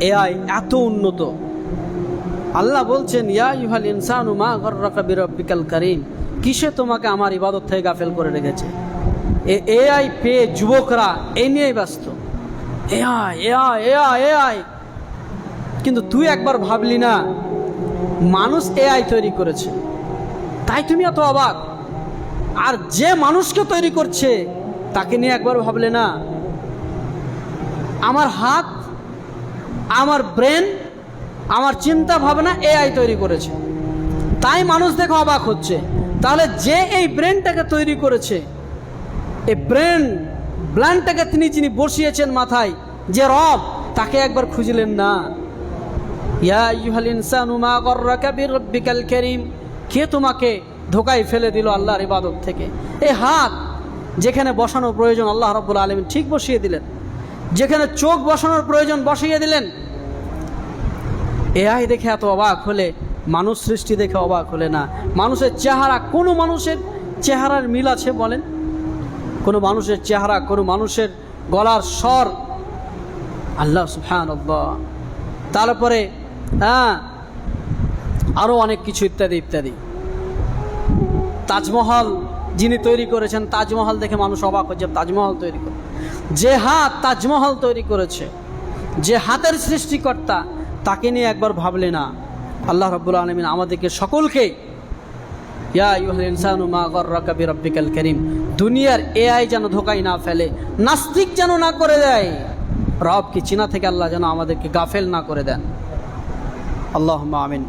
AI এত উন্নত। আল্লাহ বলছেন, ইয়া ইউহাল ইনসানু মা গর্রাকা বিরব্বিকাল কারিম। কিসে তোমাকে আমার ইবাদত থেকে গাফেল করে রেখেছে? এ এআই পেয়ে যুবকরা এই নিয়েই ব্যস্ত। AI AI AI AI. কিন্তু তুই একবার ভাবলি না, মানুষ এআই তৈরি করেছে। তাই তুমি এত অবাক। আর যে মানুষকে তৈরি করছে, তাকে নিয়ে একবার ভাবলে না। আমার হাত আমার ব্রেন আমার চিন্তা ভাবনা এআই তৈরি করেছে। তাই মানুষ দেখে অবাক হচ্ছে। তাহলে যে এই ব্রেনটাকে তৈরি করেছে, এই ব্রেন ব্ল্যান্ডটাকে তিনি যিনি বসিয়েছেন মাথায়, যে রব, তাকে একবার খুঁজলেন না। কে তোমাকে ধোকায় ফেলে দিল আল্লাহর ইবাদত থেকে? এই হাত যেখানে বসানো প্রয়োজন, আল্লাহ রাব্বুল আলামিন ঠিক বসিয়ে দিলেন। যেখানে চোখ বসানোর প্রয়োজন বসিয়ে দিলেন। এআই দেখে এত অবাক হলে, মানুষ সৃষ্টি দেখে অবাক হলে না। মানুষের চেহারা, কোনো মানুষের চেহারার মিল আছে বলেন? কোনো মানুষের চেহারা, কোনো মানুষের গলার স্বর। আল্লাহ সুফান তারপরে হ্যাঁ আরও অনেক কিছু ইত্যাদি ইত্যাদি। তাজমহল যিনি তৈরি করেছেন তাজমহল দেখে মানুষ অবাক হচ্ছে তাজমহল তৈরি করে। যে হাত তাজমহল তৈরি করেছে, যে হাতের সৃষ্টিকর্তা, তাকে নিয়ে একবার ভাবলে না। আল্লাহ রব্বুল আলমিন আমাদেরকে সকলকে কারীম, দুনিয়ার এআই যেন ধোকাই না ফেলে, নাস্তিক যেন না করে দেয় রবকে চিনা থেকে আল্লাহ যেন আমাদেরকে গাফেল না করে দেন? আল্লাহ আমিন।